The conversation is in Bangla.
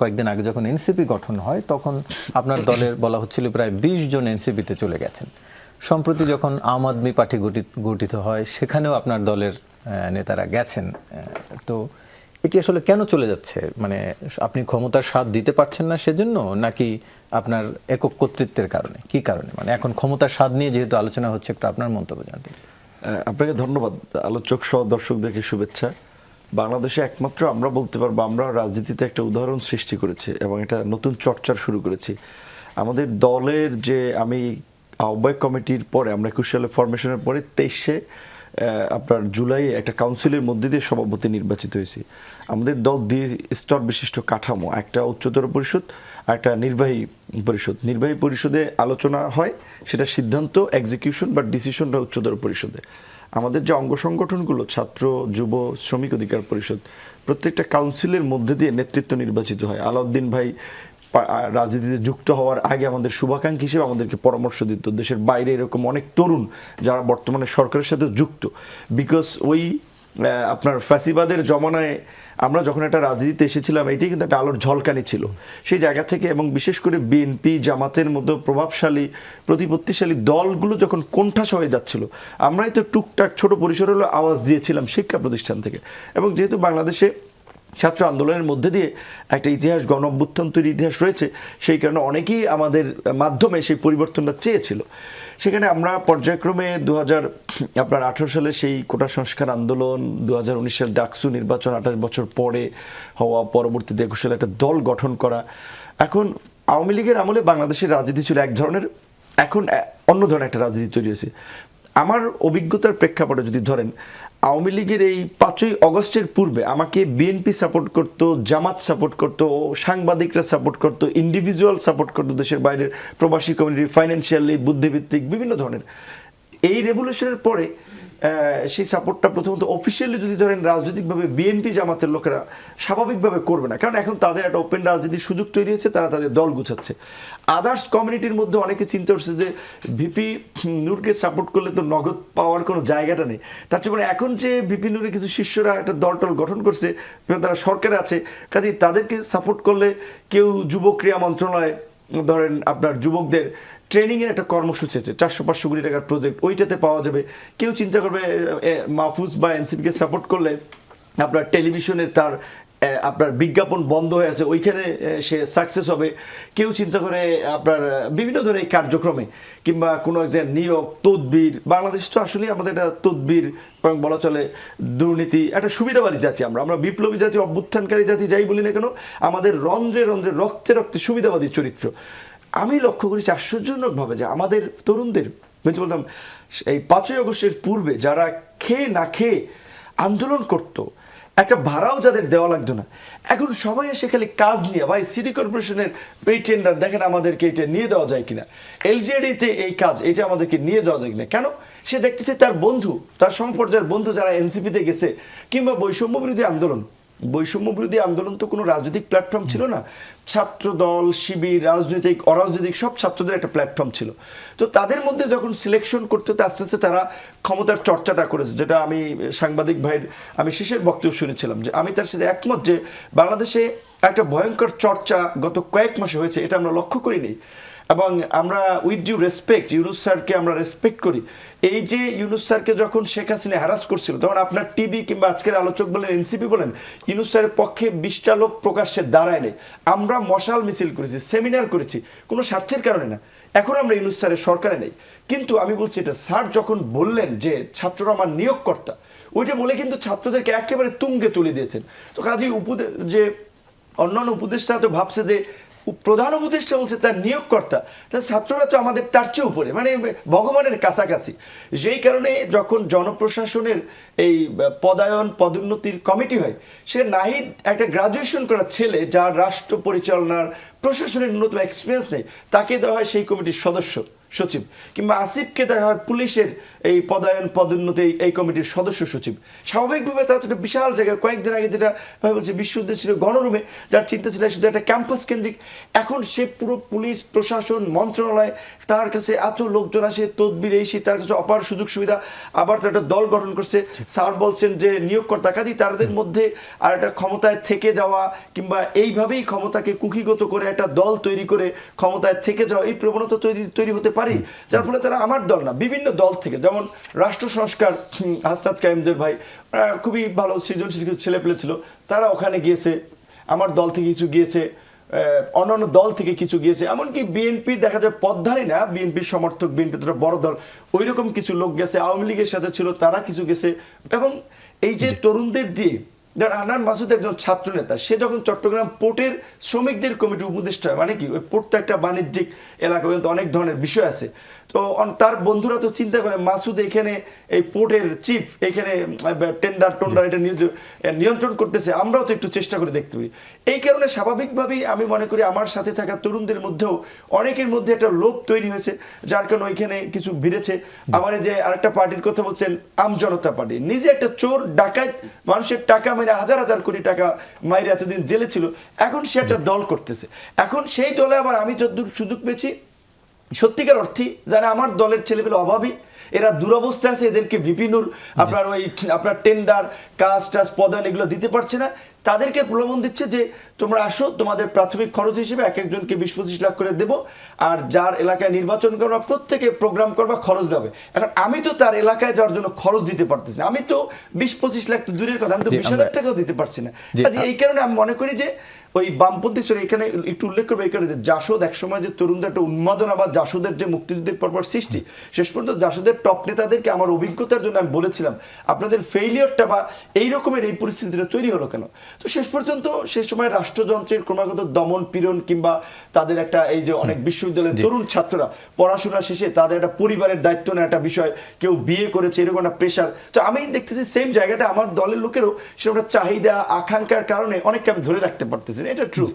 কয়েকদিন আগে যখন এনসিপি গঠন হয়, তখন আপনার দলের বলা হচ্ছিল প্রায় বিশ জন এনসিপিতে চলে গেছেন। সম্প্রতি যখন আম আদমি পার্টি গঠিত হয়, সেখানেও আপনার দলের নেতারা গেছেন। তো এটি আসলে কেন চলে যাচ্ছে? মানে আপনি ক্ষমতার স্বাদ দিতে পারছেন না সেজন্য, নাকি আপনার একক কর্তৃত্বের কারণে? কি কারণে? মানে এখন ক্ষমতার স্বাদ নিয়ে যেহেতু আলোচনা হচ্ছে, একটু আপনার মন্তব্য জানতে চাই। আপনাকে ধন্যবাদ আলোচক সহ দর্শকদেরকে শুভেচ্ছা। বাংলাদেশে একমাত্র আমরা বলতে পারব, আমরা রাজনীতিতে একটা উদাহরণ সৃষ্টি করেছি এবং এটা নতুন চর্চার শুরু করেছি। আমাদের দলের যে আমি আহ্বায়ক কমিটির পরে, আমরা একুশ সালে ফরমেশনের পরে তেইশে আপনার জুলাই একটা কাউন্সিলের মধ্যে দিয়ে সভাপতি নির্বাচিত হয়েছি। আমাদের দল দুই স্তর বিশিষ্ট কাঠামো, একটা উচ্চতর পরিষদ, আর একটা নির্বাহী পরিষদ। নির্বাহী পরিষদে আলোচনা হয়, সেটা সিদ্ধান্ত এক্সিকিউশন বা ডিসিশনটা উচ্চতর পরিষদে। আমাদের যে অঙ্গ সংগঠনগুলো, ছাত্র, যুব, শ্রমিক অধিকার পরিষদ, প্রত্যেকটা কাউন্সিলের মধ্যে দিয়ে নেতৃত্ব নির্বাচিত হয়। আলাউদ্দিন ভাই রাজনীতিতে যুক্ত হওয়ার আগে আমাদের শুভাকাঙ্ক্ষী হিসেবে আমাদেরকে পরামর্শ দিত। দেশের বাইরে এরকম অনেক তরুণ যারা বর্তমানে সরকারের সাথে যুক্ত। বিকজ ওই আপনার ফ্যাসিবাদের জমানায় আমরা যখন একটা রাজনীতিতে এসেছিলাম, এটি কিন্তু একটা আলোর ঝলকানি ছিল। সেই জায়গা থেকে এবং বিশেষ করে বিএনপি জামাতের মতো প্রভাবশালী, প্রতিপত্তিশালী দলগুলো যখন কোণঠাস হয়ে যাচ্ছিল, আমরাই তো টুকটাক ছোট পরিসরে আওয়াজ দিয়েছিলাম শিক্ষা প্রতিষ্ঠান থেকে। এবং যেহেতু বাংলাদেশে ছাত্র আন্দোলনের মধ্যে দিয়ে একটা ইতিহাস গণ অভ্যুত্থান ইতিহাস রয়েছে, সেই কারণে অনেকেই আমাদের মাধ্যমে সেই পরিবর্তনটা চেয়েছিল। সেখানে আমরা পর্যায়ক্রমে দু হাজার আপনার আঠারো সালে সেই কোটা সংস্কার আন্দোলন দু হাজার উনিশ সাল ডাকসু নির্বাচন, আঠাশ বছর পরে হওয়া, পরবর্তীতে একুশ সালে একটা দল গঠন করা। এখন আওয়ামী লীগের আমলে বাংলাদেশের রাজনীতি ছিল এক ধরনের, এখন অন্য ধরনের একটা রাজনীতি তৈরি হয়েছে। আমার অভিজ্ঞতার প্রেক্ষাপটে যদি ধরেন আওয়ামী লীগের এই পাঁচই অগস্টের পূর্বে আমাকে বিএনপি সাপোর্ট করতো, জামাত সাপোর্ট করতো, সাংবাদিকরা সাপোর্ট করতো ইন্ডিভিজুয়াল সাপোর্ট করতো দেশের বাইরের প্রবাসী কমিউনিটি ফাইন্যান্সিয়ালি বুদ্ধিভিত্তিক বিভিন্ন ধরনের। এই রেভলিউশনের পরে সেই সাপোর্টটা প্রথমত অফিসিয়ালি যদি ধরেন রাজনৈতিকভাবে বিএনপি জামাতের লোকেরা স্বাভাবিকভাবে করবে না। কারণ এখন তাদের একটা ওপেন রাজনীতির সুযোগ তৈরি হয়েছে, তারা তাদের দল গুছাচ্ছে। আদার্স কমিউনিটির মধ্যে অনেকে চিন্তা করছে যে ভিপি নূরকে সাপোর্ট করলে তো নগদ পাওয়ার কোনো জায়গাটা নেই। তার চেয়ে এখন যে ভিপি নূরের কিছু শিষ্যরা একটা দল টল গঠন করছে তারা সরকারে আছে কাজে তাদেরকে সাপোর্ট করলে কেউ যুব ক্রীড়া মন্ত্রণালয়, ধরেন আপনার যুবকদের ট্রেনিং এর একটা কর্মসূচি আছে, চারশো পাঁচশো কোটি টাকার প্রজেক্ট ওইটাতে পাওয়া যাবে। কেউ চিন্তা করবে মাহফুজ বা এনসিপিকে সাপোর্ট করলে আপনার টেলিভিশনে তার আপনার বিজ্ঞাপন বন্ধ হয়ে আছে, ওইখানে সে সাকসেস হবে। কেউ চিন্তা করে আপনার বিভিন্ন ধরনের কার্যক্রমে, কিংবা কোনো এক জায়গায় নিয়োগ, তদবির, বাংলাদেশ তো আসলে আমাদের একটা তদবির, এবং বলা চলে দুর্নীতি, একটা সুবিধাবাদী জাতি আমরা। আমরা বিপ্লবী জাতি, অভ্যুত্থানকারী জাতি, যাই বলি না কেন, আমাদের রন্ধ্রে রন্ধ্রে, রক্তে রক্তে সুবিধাবাদী চরিত্র। আমি লক্ষ্য করেছি আশ্চর্যজনকভাবে যে আমাদের তরুণদের, আমি বলতাম, এই পাঁচই আগস্টের পূর্বে যারা খেয়ে না খেয়ে আন্দোলন করত, একটা ভাড়াও যাদের দেওয়া লাগতো না। এখন সবাই এসে খালি কাজ নিয়ে, ভাই, সিটি কর্পোরেশনের এই টেন্ডার দেখেন আমাদেরকে এটা নিয়ে দেওয়া যায় কিনা। এলজিআডিতে এই কাজ, এটা আমাদেরকে নিয়ে দেওয়া যায় কিনা। কেন? সে দেখতেছে তার বন্ধু, তার সম্পর্যায়ের বন্ধু যারা এনসিপিতে গেছে, কিংবা বৈষম্য বিরোধী আন্দোলন। বৈষম্য বিরোধী আন্দোলন তো কোনো রাজনৈতিক প্ল্যাটফর্ম ছিল না। ছাত্র দল শিবির, রাজনৈতিক, অরাজনৈতিক সব ছাত্রদের একটা প্ল্যাটফর্ম ছিল। তো তাদের মধ্যে যখন সিলেকশন করতে হতে, আস্তে আস্তে তারা ক্ষমতার চর্চাটা করেছে, যেটা আমি সাংবাদিক ভাইয়ের, আমি শেষের বক্তব্য শুনেছিলাম যে আমি তার সাথে একমত যে বাংলাদেশে একটা ভয়ঙ্কর চর্চা গত কয়েক মাসে হয়েছে, এটা আমরা লক্ষ্য করিনি। এবং আমরা উইথ ডিউ রেসপেক্ট ইউনুস স্যারকে আমরা রেসপেক্ট করি। এই যে ইউনুস স্যারকে যখন শেখ হাসিনা হ্যারাস করছিল, তখন আপনার টিভি কিংবা আজকের আলোচক বলেন এনসিপি বলেন ইউনুস স্যারের পক্ষে বিশটা লোক প্রকাশ্যে দাঁড়ায় নেই। আমরা মশাল মিছিল করেছি সেমিনার করেছি, কোনো স্বার্থের কারণে না। এখন আমরা ইউনুস স্যারের সরকারে নেই। কিন্তু আমি বলছি এটা স্যার যখন বললেন যে ছাত্ররা আমার নিয়োগকর্তা, ওইটা বলে কিন্তু ছাত্রদেরকে একেবারে তুঙ্গে তুলে দিয়েছেন। তো কাজেই উপদে, যে অন্যান্য উপদেষ্টা তো ভাবছে যে প্রধান উপদেষ্টা বলছে তার নিয়োগকর্তা, তার ছাত্ররা তো আমাদের তার চেয়ে উপরে মানে ভগবানের কাছাকাছি। যেই কারণে যখন জনপ্রশাসনের এই পদায়ন, পদোন্নতির কমিটি হয়, সে নাহিদ একটা গ্রাজুয়েশন করা ছেলে যার রাষ্ট্র পরিচালনার প্রশাসনের ন্যূনতম এক্সপিরিয়েন্স নেই, তাকে দেওয়া হয় সেই কমিটির সদস্য। সচিব কিংবা আসিফকে দেখা হয় পুলিশের এই পদায়ন পদোন্নতি এই- কমিটির সদস্য সচিব। স্বাভাবিকভাবে তারা তো একটা বিশাল জায়গায় কয়েকদিন আগে যেটা বলছে বিশ্ববিদ্যালয় ছিল গণরুমে। যার চিন্তা ছিল শুধু একটা ক্যাম্পাস কেন্দ্রিক। এখন সে পুরো পুলিশ প্রশাসন মন্ত্রণালয় তার কাছে এত লোকজন আসে তদবির এই তার কাছে অপার সুযোগ সুবিধা। আবার তার একটা দল গঠন করছে। স্যার বলছেন যে নিয়োগকর্তা কাজী তাদের মধ্যে আর একটা ক্ষমতায় থেকে যাওয়া কিংবা এইভাবেই ক্ষমতাকে কুকিগত করে একটা দল তৈরি করে ক্ষমতায় থেকে যাওয়া এই প্রবণতা তৈরি তৈরি হতে পারি যার ফলে তারা আমার দল না বিভিন্ন দল থেকে। যেমন রাষ্ট্র সংস্কার হাসনাত কাইমদের ভাই খুবই ভালো সৃজনশীল কিছু ছেলে পেলে ছিল তারা ওখানে গিয়েছে আমার দল থেকে কিছু গিয়েছে অন্যান্য দল থেকে কিছু গিয়েছে। এমনকি বিএনপির দেখা যায় পদধারী না বিএনপির সমর্থক বিএনপি তো বড় দল ওই রকম কিছু লোক গেছে আওয়ামী লীগের সাথে ছিল তারা কিছু গেছে। এবং এই যে তরুণদের দিয়ে আনান মাসুদ একজন ছাত্র নেতা সে যখন চট্টগ্রাম পোর্টের শ্রমিকদের কমিটি উপদেষ্টা মানে কি? ওই পোর্ট তো একটা বাণিজ্যিক এলাকা কিন্তু অনেক ধরনের বিষয় আছে। তো তার বন্ধুরা তো চিন্তা করে, মাসুদ এখানে এই পোর্টের চিফ, এখানে টেন্ডার টোন্ডার এটা নিয়ন্ত্রণ- করতেছে, আমরাও তো একটু চেষ্টা করে দেখতে পারি। এই কারণে স্বাভাবিকভাবেই আমি মনে করি আমার সাথে থাকা তরুণদের মধ্যেও অনেকের মধ্যে একটা লোভ তৈরি হয়েছে, যার কারণে ওইখানে কিছু ভিড়েছে। আবার যে আরেকটা পার্টির কথা বলছেন, আম জনতা পার্টি। নিজে একটা চোর, ডাকাত, মানুষের টাকা মেরে হাজার হাজার কোটি টাকা মাইরে এতদিন জেলে ছিল এখন সে একটা দল করতেছে। এখন সেই দলে আবার আমি যতদূর সুযোগ পেয়েছি সত্যিকার অর্থে যারা আমার দলের ছেলেপেলে অভাবী এরা দুরবস্থা আছে এদেরকে বিপিনুর আপনার ওই আপনার টেন্ডার কাজ টাজ পদন এগুলো দিতে পারছে না। তাদেরকে প্রলোভন দিচ্ছে যে তোমরা আসো তোমাদের প্রাথমিক খরচ হিসেবে এক একজনকে বিশ পঁচিশ লাখ করে দেবো আর যার এলাকায় নির্বাচন করবা প্রত্যেকে প্রোগ্রাম করবা খরচ দেবে। এখন আমি তো তার এলাকায় যাওয়ার জন্য খরচ দিতে পারতেছি না। আমি তো বিশ পঁচিশ লাখ তো দূরের কথা আমি তো বিশ হাজার টাকাও দিতে পারছি না। এই কারণে আমি মনে করি যে ওই বামপন্থী সরে এখানে একটু উল্লেখ করব এই কারণে যে জাসদ একসময় যে তরুণদের একটা উন্মাদনা বা জাসদের যে মুক্তিযুদ্ধের পরপর সৃষ্টি শেষ পর্যন্ত জাসদের টপ নেতাদেরকে আমার অভিজ্ঞতার জন্য আমি বলেছিলাম আপনাদের ফেইলিয়রটা বা এই রকমের এই পরিস্থিতিটা তৈরি হলো কেন? তো শেষ পর্যন্ত সে সময় রাষ্ট্রযন্ত্রের ক্রমাগত দমন পীড়ন কিংবা তাদের একটা এই যে অনেক বিশ্ববিদ্যালয়ের তরুণ ছাত্ররা পড়াশোনা শেষে তাদের একটা পরিবারের দায়িত্ব নেওয়া একটা বিষয় কেউ বিয়ে করেছে এরকম একটা প্রেশার তো আমি দেখতেছি সেম জায়গাটা আমার দলের লোকেরও সেরকম চাহিদা আকাঙ্ক্ষার কারণে অনেককে আমি ধরে রাখতে পারতেছি এটা ট্রু জি।